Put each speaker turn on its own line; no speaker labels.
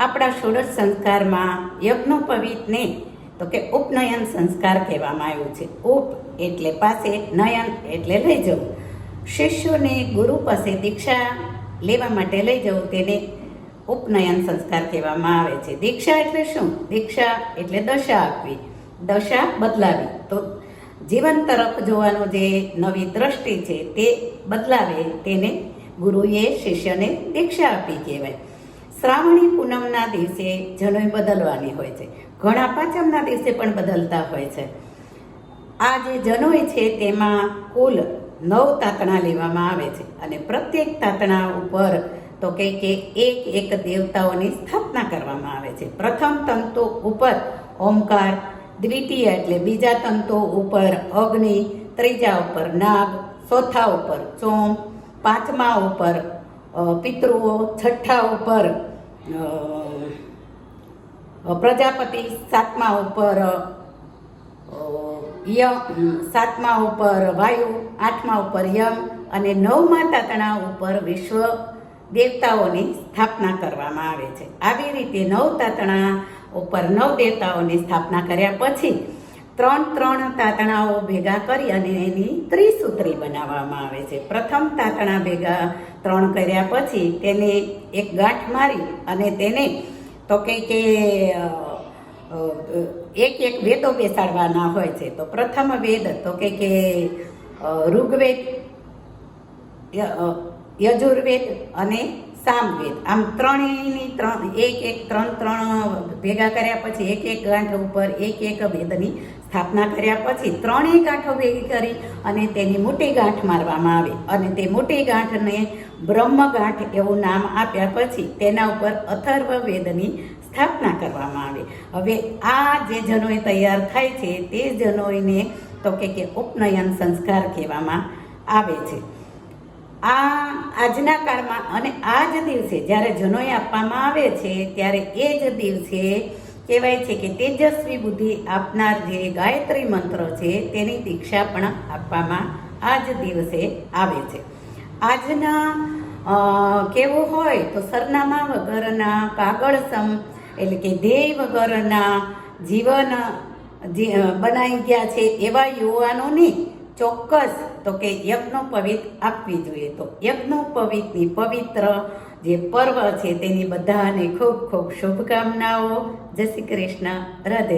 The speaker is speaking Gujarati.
આપણા ષોડશ સંસ્કારમાં યજ્ઞોપવિતને તો કે ઉપનયન સંસ્કાર કહેવામાં આવ્યો છે. ઉપ એટલે પાસે, નયન એટલે લઈ જવું. શિષ્યોને ગુરુ પાસે દીક્ષા લેવા માટે લઈ જવું, તેને ઉપનયન સંસ્કાર કહેવામાં આવે છે. દીક્ષા એટલે શું? દીક્ષા એટલે દશા આપવી. દશા બદલાવી. તો જીવન તરફ જોવાનો જે નવી દ્રષ્ટિ છે, તે બદલાવે, તેને ગુરુએ શિષ્યને દીક્ષા આપી કહેવાય. શ્રાવણી પૂનમના દિવસે જનોઈ બદલવાની હોય છે. ઘણા પાંચમના દિવસે પણ બદલતા હોય છે. આ જે જનોઈ છે તેમાં કુલ નવ તાતણા લેવામાં આવે છે અને પ્રત્યેક તાતણા ઉપર તો કે કે એક એક દેવતાઓની સ્થાપના કરવામાં આવે છે. પ્રથમ તંતુ ઉપર ઓમકાર, દ્વિતીય એટલે બીજા તંતુ ઉપર અગ્નિ, ત્રીજા ઉપર નાગ, ચોથા ઉપર ચોમ, પાંચમા ઉપર પિતૃઓ, છઠ્ઠા ઉપર પ્રજાપતિ, સાતમા ઉપર યમ સાતમા ઉપર વાયુ, આઠમા ઉપર યમ અને નવમા તાતણા ઉપર વિશ્વ દેવતાઓની સ્થાપના કરવામાં આવે છે. આવી રીતે નવ તાતણા ઉપર નવ દેવતાઓની સ્થાપના કર્યા પછી ત્રણ ત્રણ તાતણાઓ ભેગા કરી અને એની ત્રિસૂત્રી બનાવવામાં આવે છે. પ્રથમ તાતણા ભેગા ત્રણ કર્યા પછી તેને એક ગાંઠ મારી અને તેને તો કે કે એક એક વેદો બેસાડવાના હોય છે. તો પ્રથમ વેદ તો કે કે ઋગ્વેદ યજુર્વેદ અને સામવેદ. આમ ત્રણેયની ત્રણ, એક એક ત્રણ ત્રણ ભેગા કર્યા પછી એક એક ગાંઠ ઉપર એક એક વેદની સ્થાપના કર્યા પછી ત્રણેય ગાંઠો ભેગી કરી અને તેની મોટી ગાંઠ મારવામાં આવે. અને તે મોટી ગાંઠને બ્રહ્મગાંઠ એવું નામ આપ્યા પછી તેના ઉપર અથર્વ વેદની સ્થાપના કરવામાં આવે. હવે આ જે જનોઈ તૈયાર થાય છે તે જનોઈને તો કે ઉપનયન સંસ્કાર કહેવામાં આવે છે. આ આજના કાળમાં અને આ જ દિવસે જ્યારે જનોઈ આપવામાં આવે છે ત્યારે એ જ દિવસે કહેવાય છે કે તેજસ્વી બુદ્ધિ આપનાર જે ગાયત્રી મંત્ર છે, તેની દીક્ષા પણ આપવામાં આજ દિવસે આવે છે. આજના કેવું હોય તો સરનામા વગરના કાગળ સમ એટલે કે ધ્યેય વગરના જીવન બનાવી ગયા છે એવા યુવાનોને ચોક્કસ. તો કે યજ્ઞોપવિત આપવી જોઈએ. તો યજ્ઞોપવિતની પવિત્ર જે પર્વ છે, તેની બધાને ખૂબ ખૂબ શુભકામનાઓ. જય શ્રી કૃષ્ણ. રાધે